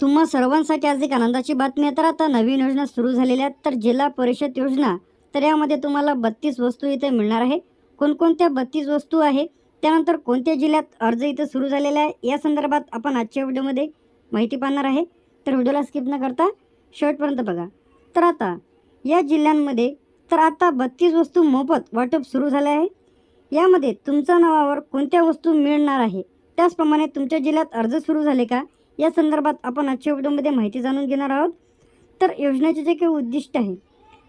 तुम्हा सर्वांसाठी आज एक आनंदाची बातमी आहे. तर आता नवीन योजना सुरू झालेल्या आहेत. तर जिल्हा परिषद योजना तर यामध्ये तुम्हाला बत्तीस वस्तू इथे मिळणार आहे. कोणकोणत्या बत्तीस वस्तू आहे? त्यानंतर कोणत्या जिल्ह्यात अर्ज इथं सुरू झालेला आहे? या संदर्भात आपण आजच्या व्हिडिओमध्ये माहिती पाहणार आहे. तर व्हिडिओला स्किप न करता शेवटपर्यंत बघा. तर आता या जिल्ह्यांमध्ये तर आता बत्तीस वस्तू मोफत वाटप सुरू झाले आहे. यामध्ये तुमच्या नावावर कोणत्या वस्तू मिळणार आहे? त्याचप्रमाणे तुमच्या जिल्ह्यात अर्ज सुरू झाले का? या संदर्भात आपण आजच्या व्हिडिओमध्ये माहिती जाणून घेणार आहोत. तर योजनेचे जे काही उद्दिष्ट आहे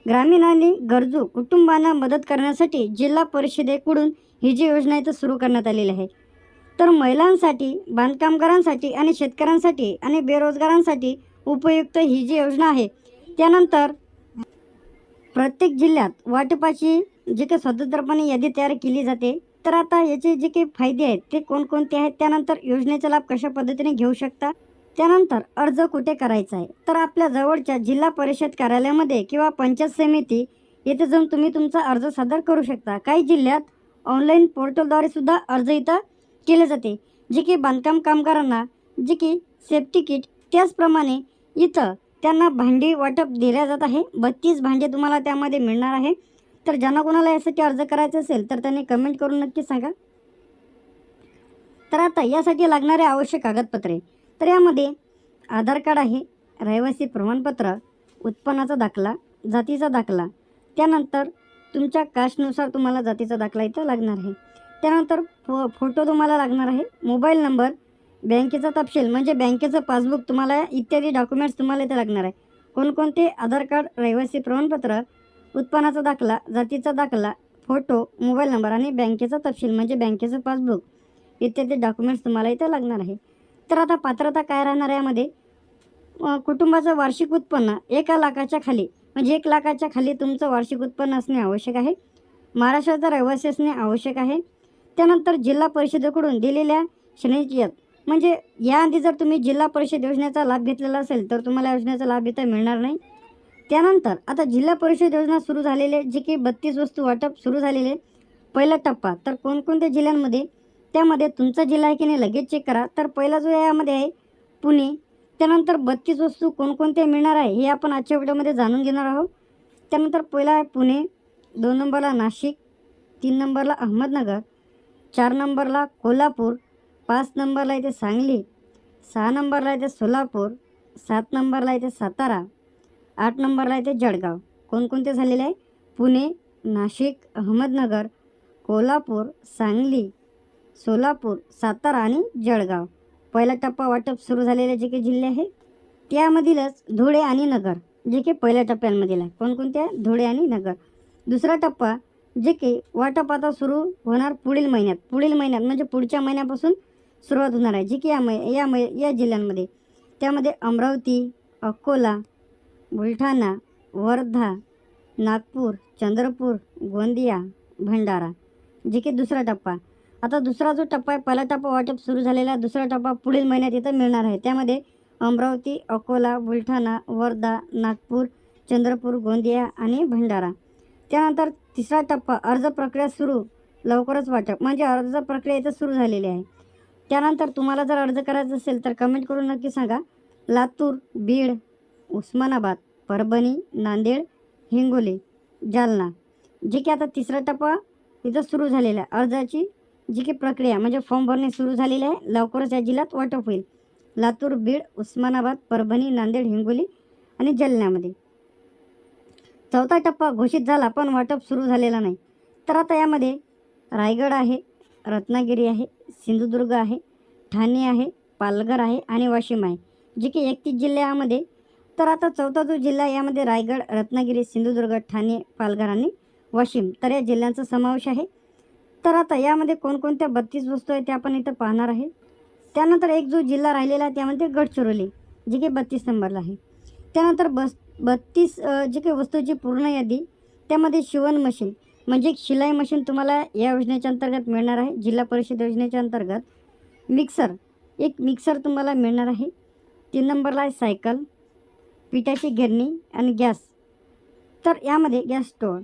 ग्रामीण आणि गरजू कुटुंबांना मदत करण्यासाठी जिल्हा परिषदेकडून ही जी योजना इथं सुरू करण्यात आलेली आहे. तर महिलांसाठी बांधकामगारांसाठी आणि शेतकऱ्यांसाठी आणि बेरोजगारांसाठी उपयुक्त ही जी योजना आहे त्यानंतर प्रत्येक जिल्ह्यात वाटपाची जी काही स्वतंत्रपणे यादी तयार केली जाते तर आता याचे जे काही फायदे आहेत ते कोणकोणते आहेत त्यानंतर योजनेचा लाभ कशा पद्धतीने घेऊ शकता? त्यानंतर अर्ज कुठे करायचा आहे? तर आपल्या जवळच्या जिल्हा परिषद कार्यालयामध्ये किंवा पंचायत समिती येथे जाऊन तुम्ही तुमचा अर्ज सादर करू शकता. काही जिल्ह्यात ऑनलाईन पोर्टलद्वारे सुद्धा अर्ज इथं केले जाते. जे की बांधकाम कामगारांना जे की सेफ्टी किट त्याचप्रमाणे इथं त्यांना भांडी वाटप दिल्या जात आहे. बत्तीस भांडे तुम्हाला त्यामध्ये मिळणार आहे. तर ज्यांना कोणाला यासाठी अर्ज करायचा असेल तर त्यांनी कमेंट करून नक्की सांगा. तर आता यासाठी लागणारे आवश्यक कागदपत्रे. तर यामध्ये आधार कार्ड आहे रहिवासी प्रमाणपत्र उत्पन्नाचा दाखला जातीचा दाखला. त्यानंतर तुमच्या कास्टनुसार तुम्हाला जातीचा दाखला इथं लागणार आहे. त्यानंतर फो फोटो तुम्हाला लागणार आहे मोबाईल नंबर बँकेचा तपशील म्हणजे बँकेचं पासबुक तुम्हाला इत्यादी डॉक्युमेंट्स तुम्हाला इथे लागणार आहे. कोणकोणते आधार कार्ड रहिवासी प्रमाणपत्र उत्पन्नाचा दाखला जातीचा दाखला फोटो मोबाईल नंबर आणि बँकेचा तपशील म्हणजे बँकेचं पासबुक इत्यादी डॉक्युमेंट्स तुम्हाला इथं लागणार आहे. तर आता पात्रता काय राहणार यामध्ये? कुटुंबाचं वार्षिक उत्पन्न एका लाखाच्या खाली म्हणजे एक लाखाच्या खाली तुमचं वार्षिक उत्पन्न असणे आवश्यक आहे. महाराष्ट्राचा रहिवासी असणे आवश्यक आहे. त्यानंतर जिल्हा परिषदेकडून दिलेल्या श्रेणीची म्हणजे याआधी जर तुम्ही जिल्हा परिषद योजनेचा लाभ घेतलेला असेल तर तुम्हाला योजनेचा लाभ इथं मिळणार नाही. त्यानंतर आता जिल्हा परिषद योजना सुरू झालेले जे की बत्तीस वस्तू वाटप सुरू झालेले पहिला टप्पा. तर कोणकोणत्या जिल्ह्यांमध्ये? त्यामध्ये तुमचा जिल्हा आहे की नाही लगेच चेक करा. तर पहिला जो यामध्ये आहे पुणे. त्यानंतर बत्तीस वस्तू कोणकोणत्या मिळणार आहे हे आपण आजच्या व्हिडिओमध्ये जाणून घेणार आहोत. त्यानंतर पहिला आहे पुणे दोन नंबरला नाशिक तीन नंबरला अहमदनगर चार नंबरला कोल्हापूर पाच नंबरला येते सांगली सहा नंबरला येते सोलापूर सात नंबरला येते सातारा. आठ नंबरला येते जळगाव. कोणकोणते झालेले आहे? पुणे नाशिक अहमदनगर कोल्हापूर सांगली सोलापूर सातारा आणि जळगाव. पहिला टप्पा वाटप सुरू झालेले जे काही जिल्हे आहे त्यामधीलच धुळे आणि नगर जे की पहिल्या टप्प्यांमधील आहे. कोणकोणते आहे? धुळे आणि नगर. दुसरा टप्पा जे की वाटप आता सुरू होणार पुढील महिन्यात. पुढील महिन्यात म्हणजे पुढच्या महिन्यापासून सुरुवात होणार आहे. जे की या मै या मै या जिल्ह्यांमध्ये. त्यामध्ये अमरावती अकोला बुलढाणा वर्धा नागपूर चंद्रपूर गोंदिया भंडारा. जे की दुसरा टप्पा. आता दुसरा जो टप्पा आहे पहिला टप्पा वाटप सुरू झालेला दुसरा टप्पा पुढील महिन्यात इथं मिळणार आहे. त्यामध्ये अमरावती अकोला बुलढाणा वर्धा नागपूर चंद्रपूर गोंदिया आणि भंडारा. त्यानंतर तिसरा टप्पा अर्ज प्रक्रिया सुरू. लवकरच वाटप. म्हणजे अर्ज प्रक्रिया इथं सुरू झालेली आहे. त्यानंतर तुम्हाला जर अर्ज करायचा असेल तर कमेंट करून नक्की सांगा. लातूर बीड उस्मानाबाद परभणी नांदेड हिंगोली जालना. जे की आता तिसरा टप्पा इथं सुरू झालेला आहे. अर्जाची जी की प्रक्रिया म्हणजे फॉर्म भरणे सुरू झालेले आहे. लवकरच या जिल्ह्यात वाटप होईल. लातूर बीड उस्मानाबाद परभणी नांदेड हिंगोली आणि जालन्यामध्ये. चौथा टप्पा घोषित झाला पण वाटप सुरू झालेला नाही. तर आता यामध्ये रायगड आहे रत्नागिरी आहे सिंधुदुर्ग आहे ठाणे आहे पालघर आहे आणि वाशिम आहे. जे की एकतीस जिल्ह्यामध्ये तर आता चौथा जो जिल्हा यामध्ये रायगड रत्नागिरी सिंधुदुर्ग ठाणे पालघर आणि वाशिम तर या जिल्ह्यांचा समावेश आहे. तर आता यामध्ये कोणकोणत्या बत्तीस वस्तू आहेत त्या आपण इथं पाहणार आहे. त्यानंतर एक जो जिल्हा राहिलेला आहे त्यामध्ये गडचिरोली जे की बत्तीस नंबरला आहे. त्यानंतर बस बत्तीस जे काही वस्तूची पूर्ण यादी त्यामध्ये शिवण मशीन म्हणजे एक शिलाई मशीन तुम्हाला या योजनेच्या अंतर्गत मिळणार आहे. जिल्हा परिषद योजनेच्या अंतर्गत मिक्सर एक मिक्सर तुम्हाला मिळणार आहे. तीन नंबरला आहे सायकल पिठाची गिरणी आणि गॅस. तर यामध्ये गॅस स्टोव.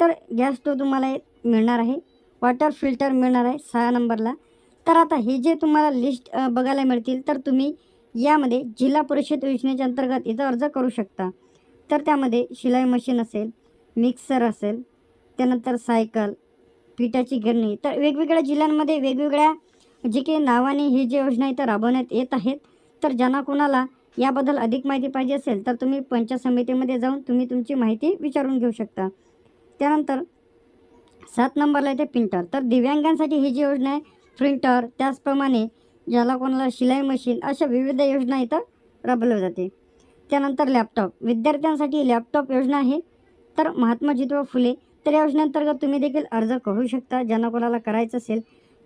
तर गॅस स्टोव तुम्हाला मिळणार आहे. वॉटर फिल्टर मिळणार आहे सहा नंबरला. तर आता हे जे तुम्हाला लिस्ट बघायला मिळतील तर तुम्ही यामध्ये जिल्हा परिषद योजनेच्या अंतर्गत इथं अर्ज करू शकता. तर त्यामध्ये शिलाई मशीन असेल मिक्सर असेल त्यानंतर सायकल पिठाची गिरणी. तर वेगवेगळ्या जिल्ह्यांमध्ये वेगवेगळ्या जे काही नावाने ही जी योजना इथं राबवण्यात येत आहेत तर ज्यांना कोणाला याबद्दल अधिक माहिती पाहिजे असेल तर तुम्ही पंचायत समितीमध्ये जाऊन तुम्ही तुमची माहिती विचारून घेऊ शकता. त्यानंतर सात नंबरला येते प्रिंटर. तर दिव्यांगांसाठी ही जी योजना आहे प्रिंटर त्याचप्रमाणे ज्याला कोणाला शिलाई मशीन अशा विविध योजना इथं राबवल्या जाते. त्यानंतर लॅपटॉप. विद्यार्थ्यांसाठी लॅपटॉप योजना आहे. तर महात्मा ज्योतिबा फुले तर या योजनेअंतर्गत तुम्ही देखील अर्ज करू शकता ज्यांना कोणाला करायचं असेल.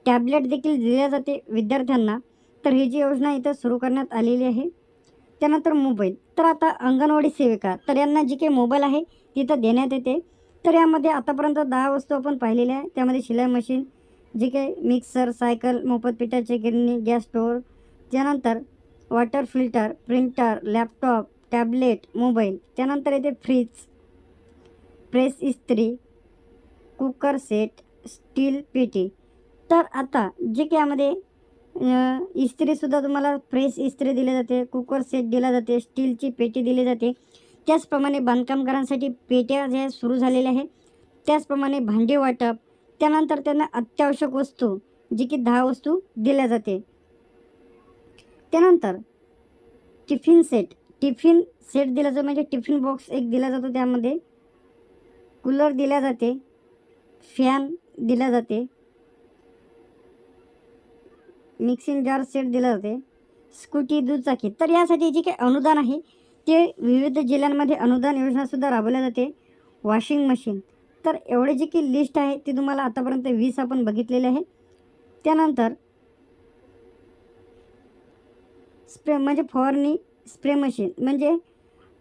टॅबलेट देखील दिल्या जाते विद्यार्थ्यांना. तर ही जी योजना इथं सुरू करण्यात आलेली आहे. त्यानंतर मोबाईल. तर आता अंगणवाडी सेविका. तर यांना जी काही मोबाईल आहे तिथं देण्यात येते. तर यामध्ये आतापर्यंत दहा वस्तू आपण पाहिलेल्या आहे त्यामध्ये शिलाई मशीन जे काही मिक्सर सायकल मोफत पिठाची गिरणी गॅस स्टोअर त्यानंतर water filter printer laptop tablet mobile. त्यानंतर येते फ्रीज प्रेस इस्त्री कुकर सेट स्टील पेटी. तर आता जे की यामध्ये इस्त्रीसुद्धा तुम्हाला फ्रेश इस्त्री दिली जाते कुकर सेट दिला जाते स्टीलची पेटी दिली जाते. त्याचप्रमाणे बांधकामगारांसाठी पेट्या ज्या सुरू झालेल्या आहे त्याचप्रमाणे भांडे वाटप. त्यानंतर त्यांना अत्यावश्यक वस्तू जी की दहा वस्तू दिल्या जाते. त्यानंतर टिफिन सेट टिफिन सेट दिला जातो म्हणजे टिफिन बॉक्स एक दिला जातो त्यामध्ये. कूलर दिल्या जाते. फॅन दिला जाते. मिक्सिंग जार सेट दिले जाते स्कूटी दुचाकी. तर यासाठी जे काही अनुदान आहे ते विविध जिल्ह्यांमध्ये अनुदान योजनासुद्धा राबवल्या जाते. वॉशिंग मशीन तर एवढे जे की लिस्ट आहे ती तुम्हाला आतापर्यंत वीस आपण बघितलेले आहे त्यानंतर स्प्रे म्हणजे फवारणी स्प्रे मशीन म्हणजे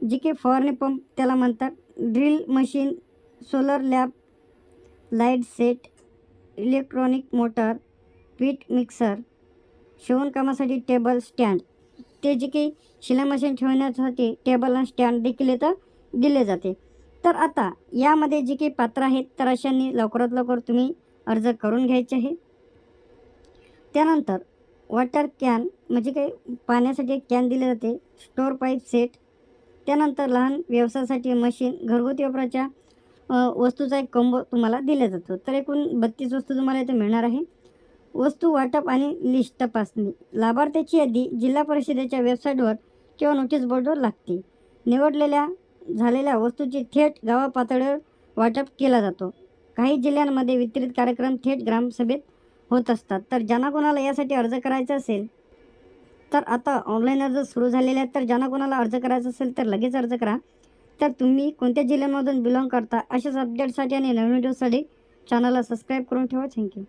जी काही फवारणी पंप त्याला म्हणतात drill machine solar lab light set electronic motor पीठ मिक्सर शिवणकामासाठी टेबल स्टँड ते जे काही शिलाई मशीन ठेवण्यासाठी टेबल आणि स्टँड देखील इथं दिले जाते. तर आता यामध्ये जे काही पात्र आहेत तर अशांनी लवकरात लवकर तुम्ही अर्ज करून घ्यायचे आहे. त्यानंतर वॉटर कॅन म्हणजे काही पाण्यासाठी एक कॅन दिले जाते स्टोर पाईप सेट त्यानंतर लहान व्यवसायासाठी मशीन घरगुती वापराच्या वस्तूचा एक कंबो तुम्हाला दिला जातो. तर एकूण बत्तीस वस्तू तुम्हाला इथे मिळणार आहे. वस्तू वाटप आणि लिस्ट तपासणी. लाभार्थ्याची यादी जिल्हा परिषदेच्या वेबसाईटवर किंवा नोटीस बोर्डवर लागते. निवडलेल्या झालेल्या वस्तूची थेट गावा पातळीवर वाटप केला जातो. काही जिल्ह्यांमध्ये वितरित कार्यक्रम थेट ग्रामसभेत होत असतात. तर ज्यांना कोणाला यासाठी अर्ज करायचा असेल तर आता ऑनलाईन अर्ज सुरू झालेले आहेत. तर ज्यांना कोणाला अर्ज करायचा असेल तर लगेच अर्ज करा. तर तुम्ही कोणत्या जिल्ह्यामधून बिलॉंग करता अशाच अपडेटसाठी आणि नवीन व्हिडिओसाठी चॅनलला सबस्क्राईब करून ठेवा. थँक्यू.